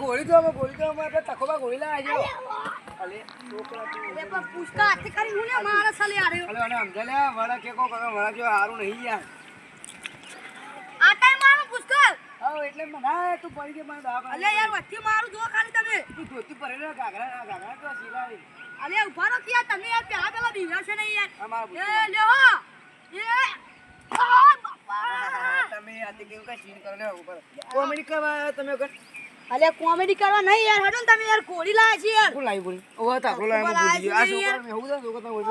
ગોળી તો અમે ગોળી તો અમે આપણે તખોબા ગોળી લાવ્યા છે અલે છોકરા તું. અરે પણ પૂછકા હાથે કરી હું ને મારા સાલે આર્યો અલે અને સમજા લે વડા કે કો કાકા વડા જો હારું નહીં યાર. આ ટાઈમ મારું પૂછકા હા એટલે મને તું પડી કે મને દવા અલે યાર વચ્ચે મારું જો ખાલી તમે તું ધોતી પહેરેલો ગાગરા આ ઘાઘરા તો સીલાવી અલે ઊભા રહો કે તમે યાર પેલા પેલા બીવ્યા છે નહીં યાર. આ એ. લ્યો હો. એ આ બાપા. તમે આતે કેવું કઈ સીન કરો લે ઉપર કોમેડી કરવા તમે વગર અલે કોમેડી કરવા નહીં યાર હટો તમે યાર કોળી લાયા છે યાર. કોણ લાવી બોલી ઓવા તાકરો લાવી ઉપર બોલી આ લાયા છોકરા મેં હું તો છોકરા તમે? બોલી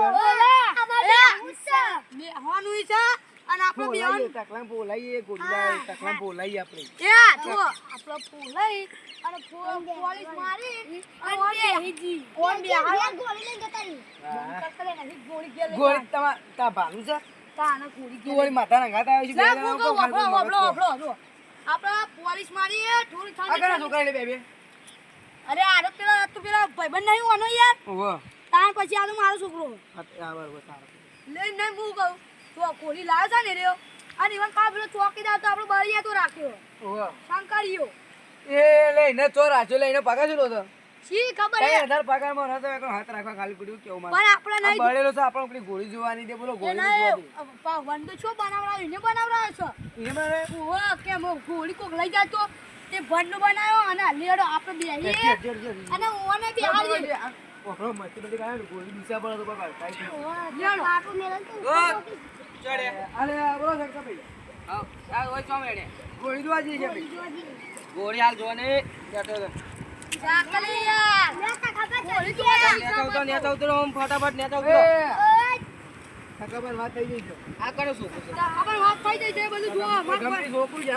બેહવાનું ઈ છે અને આપણે બોલાઈએ બેહવાનું તકલામ બોલાઈએ કોળી લાય તકલામ બોલાઈએ આપણે. એ તો આપણો બોલાઈ અને કોળી મારી અને હીજી કોણ બેહાડે. ગોળી લઈને જતા રહી. કકલે નહીં ગોળી કે ગોળી તમા તા ભાલું છે? તાને ગોળી તું વળી માથા રંગાત આવ્યો છે બે જણા વાપરો વાપરો જો આપણા પોલીસ મારી થોડી ઠંડી છોકરા લે બે બે. અરે આરો પેલા તું પેલા ભાઈબંધ નહીં હોનો યાર. ઓહો. તાર પછી આ મારો છોકરો. આ બરાબર નહીં હું કહું તો ગોળી લાવ્યો છે ને રહ્યો અને ઇવન કા પેલો ચોકીદાર તો આપણો બળિયા તો રાખ્યો. ઓહો. શંકરીયો. એ લઈને ચોર રાખ્યો લઈને પગાર શું હતો શી ખબર હે? હજાર પગારમાં નતો એકલો હાથ રાખવા ખાલી પડ્યું કેવું મારે? પણ આપણે નહીં બળેલો છે આપણે પેલી ગોળી જોવાની દે બોલો ગોળી જોવાની પા- વંદો છો બનાવડાવ્યો એને બનાવડાવ્યો છો? એ મારે ઓહો કેમ ઓ ગોળી કોક લઈ જાય તે ભંડ બનાવ્યો અને લેડો આપણે બેહીએ. અને ઓને બેહાડીએ આ ઓહો, મસ્તી બધી કાઢે ગોળી દિશા પર હતો બાબા, કાંઈ નહીં. લેડો. અલે, આ બોલો સરખા ભાઈ. ગોળી જોવા જઈએ છીએ ગોળી હાલ જોવા યાર ગોળી તો નેતા ઉતરો, નેતા ઉતરો, વાત કરો શું? ખબર વાત થઈ પર. છોકરું એ,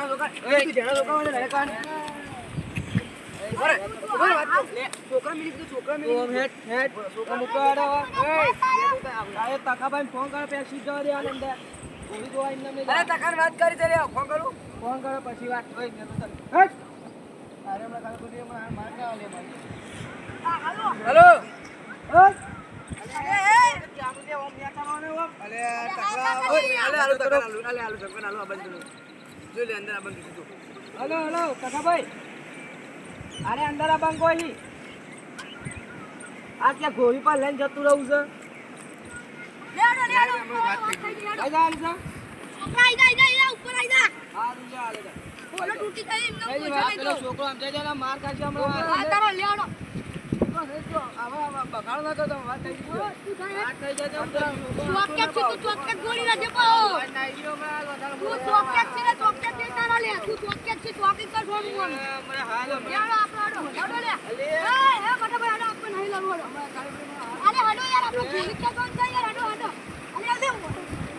બરે વાત કર. દે વાત ફોન કરું. ફોન કરો પછી વાત. હાલો. હેલો. Hello hello. કાકાભાઈ. અરે અંદર આ બંકો અહીં આ ત્યાં ગોળી પર લઈને જતું રહું છે? છોકરા ઉપર આઈ જા. હા જા. બોલો તૂટી ગઈ એમ તો પૂછો નહીં તો. છોકરો આમ જાય છે ને માર ખાશે હમણાં આ તારો. આવા, આવા, બગાડો ના કરતો, વાત થઈ ગઈ. વાત થઈ જાય ચોકેટ છે, તું ચોકેટ ગોળી ના વધારે તું બોલો. ચોકેટ છે ને, ચોકેટ દે તારા લે. તું ચોકેટ છે, ચોકેટ કર છોડું મને. મને હાલ. લેડો, આપણો હડો, હડો લે. એ, એ, ભાઈ હડો, આપણે નહીં લડવો હડો. અરે, હડો યાર, આપણો ગોળી કે કોણ જાય યાર, હડો, હડો. અરે, અરે,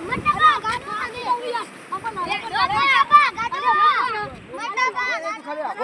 મટકા, ગાડો, આને એવું યાર. આપણે નાના પર ગાડો. અરે, ખાલી આખો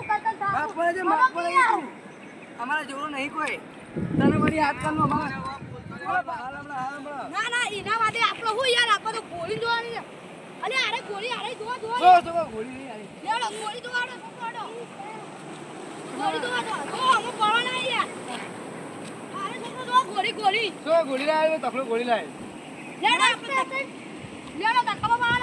પડે છે, માફ પડે તું. અમારા જેવડું નહીં કોઈ. તને વળી હાથ અમારા હાલ હમણાં, ના ના એના માટે આપણો હું યાર આપણે તો ગોળી જોવાની છે. અલે અરે ગોળી અરે જો જો. જો, જો, ગોળી નહીં આવી. લેડો ગોળી દોવાડો દોવાડો ગોળી દોવાડો જો અમે પડવા ના યાર. અરે છોકરો જો ગોળી ગોળી. જો, ગોળી લાવી, તકલો ગોળી લાવે લેડો લેડો ધક્કા મારો.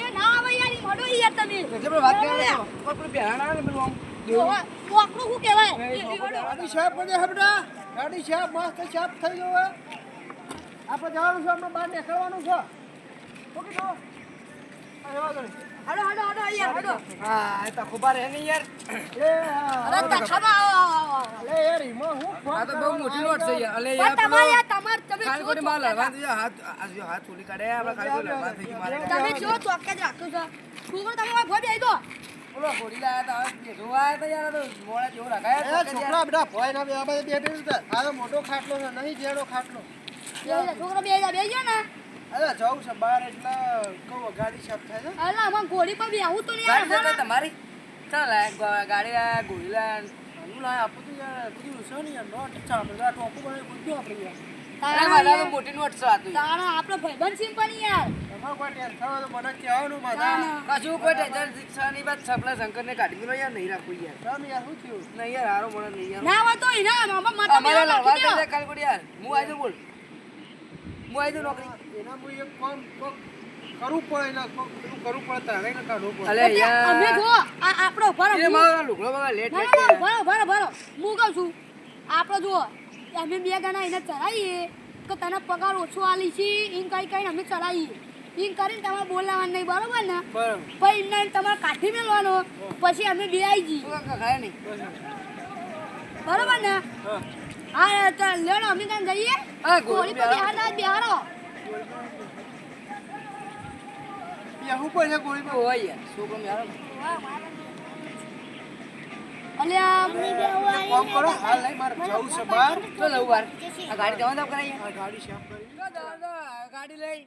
એ ના આવે યાર ઈ મડો યાર તમે એટલે આપણે વાત કરીએ તો, પણ પેલું આવે ને આમ દેવું. કોકરું શું કહેવાય એ એ ચોકડો લેડો. ગાડી સાફ પડે છે ગાડી સાફ, મસ્ત સાહેબ થઈ ગયો આપણે જવાનું છે, હમણાં બહાર નીકળવાનું છે. ઓકે, જો. અરે, વાંધો નહીં. હડો હડો હડો યાર હડો હા એ તો ખુબા રહે નહીં યાર એ, અરે ધક્કામાં આવો, આવો, આવો. અલે, યાર, એમાં હું આ તો બહુ મોટી નોટ છે યાર અલે યાર તમારે પેલો યાર તમે ખાલી શું ખોટી માર ચોક્કસ હાથ આ જો હાથ છોલી કાઢે આપણે ખાલી ખોટી લડવાનું થઈ મારે તમે જો ચોક્કસ રાખો છો છોકરો તમે? મારા ભોય બેહી દો બોલો ગોળી લાયા તા યાર તો મોડા જેવું રખાયા એ છોકરા બેટા ભોય ના બે આ બધા બેઠી આ તો મોટો ખાટલો છે નહીં જેડો ખાટલો. છોકરો બેહી જા બેહી જા ને? અરે જવું છે બહાર એટલે કહું ગાડી સાફ થાય છે. અલા અમાર ઘોડી પર બેહવું તો નહીં ગાડી યાર છે તો તમારી. ચાલ ગાડી ગોળી લાયા, હું લાય આપું તો યાર બધું છે ને યાર નો ચાલે આ ટોપું બનાવી બધું આપણે યાર. અરે મારા તો મોટી નોટ છે તારા આપણો ભાઈબંધ સિંહ પણ યાર. તમારો કોઈ ટેન્શન હોય તો મને કહેવાનું માતા કશું કોઈ ટેન્શન શિક્ષાની વાત સપના શંકરને કાઢી મેલો યાર નહીં રાખવું યાર. ચાલ યાર શું થયું? નહીં યાર હારો મને નહીં યાર. ના હોય તો એના મામા માતા બેવા લડવા દે કાલ કોઈ યાર. હું આવી દઉં બોલ. હું આવી દઉં નોકરી. એના હું એક કામ કરવું પડે ને કરવું પડે તારે ને કાઢવું પડે. અલે એટલે અમે જો આપણો ભરો એને મારો લુગડો બગા લેટ લેટ ભરો ભરો ભરો હું કહું છું આપણો જુઓ અમે બે ગણા એને ચડાવીએ કે તને પગાર ઓછો આલી છે એમ કઈ કઈ અમે ચડાવીએ એમ કરીને તમારે બોલાવાનું નહીં બરોબર ને? પછી એમને તમારે કાઠી મેળવાનો. પછી અમે બે આવી જઈએ તું બરોબર. ને? હા. તો લેણો અમે ત્યાં જઈએ? ગોળી ગોળી તો બિહાર. ના બિહારો. બેહવું પડે ગોળી પર હોય યાર. છોકરો યાર કામ કરો હાલ નહીં મારે જવું છે બહાર. તો લઉં બાર આ ગાડી જવા દો. કરાય આ ગાડી સાફ કરી ગાડી લઈ.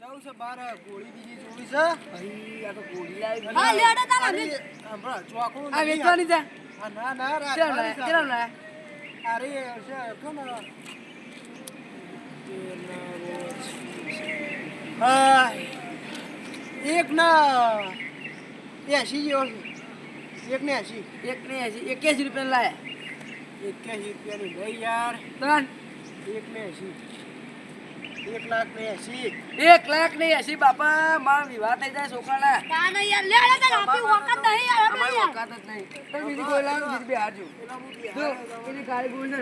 જવું છે બહાર ગોળી બીજી જોવી છે. ભાઈ આ તો ગોળી લાવી હા લેડો તારા અમે હમણાં ચોકડું આ વેચવાની છે. ના ના રાખવાની છે. ચેમ લાયા અરે છે કોણ હા એક ના એસી જેવો છે. એક ને એસી એક ને એસી એક્યાસી રૂપિયા લાયા. એક્યાસી રૂપિયાની લઈ યાર. ત્રણ. એક ને એસી એક લાખ ને એસી. એક લાખ ને એસી બાપા મારો વિવાહ થઈ જાય છોકરાના. યાર તારા આપી વખત નહીં યાર અમારી યાર. જ નહીં. તમે બીજી કોઈ લાવો બીજી બે હારજો જો બિહાર ગાડી ગોળ ને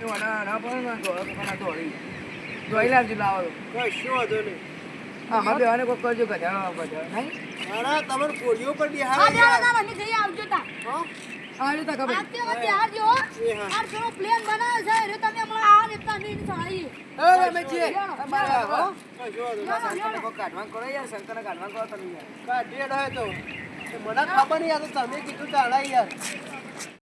એ વાના ના ને ધોઈ લાવજો લાવો. કશો વાંધો નહીં. હા બે આને કોઈ કરજો ગધાડો ગધાડો નહીં. અરે તમે ગોળીઓ પર હા બિહાર તારા અમે જઈ આવજો તા. આવી તા ખબર. આપતી વખત બિહાર જો એ હા. આ થોડો પ્લેન બનાવ્યો છે રે તમે હમણાં આ ને તો અમે એને ચડાવીએ અરે અમે છીએ. અમારે આવો જો સંતને કો કાઢવા કરો યાર સંતને કાઢવા કરો તમે યાર. કાઢીએ હે તો. મને ખબર નહીં આ તો તમે કીધું તાળા યાર.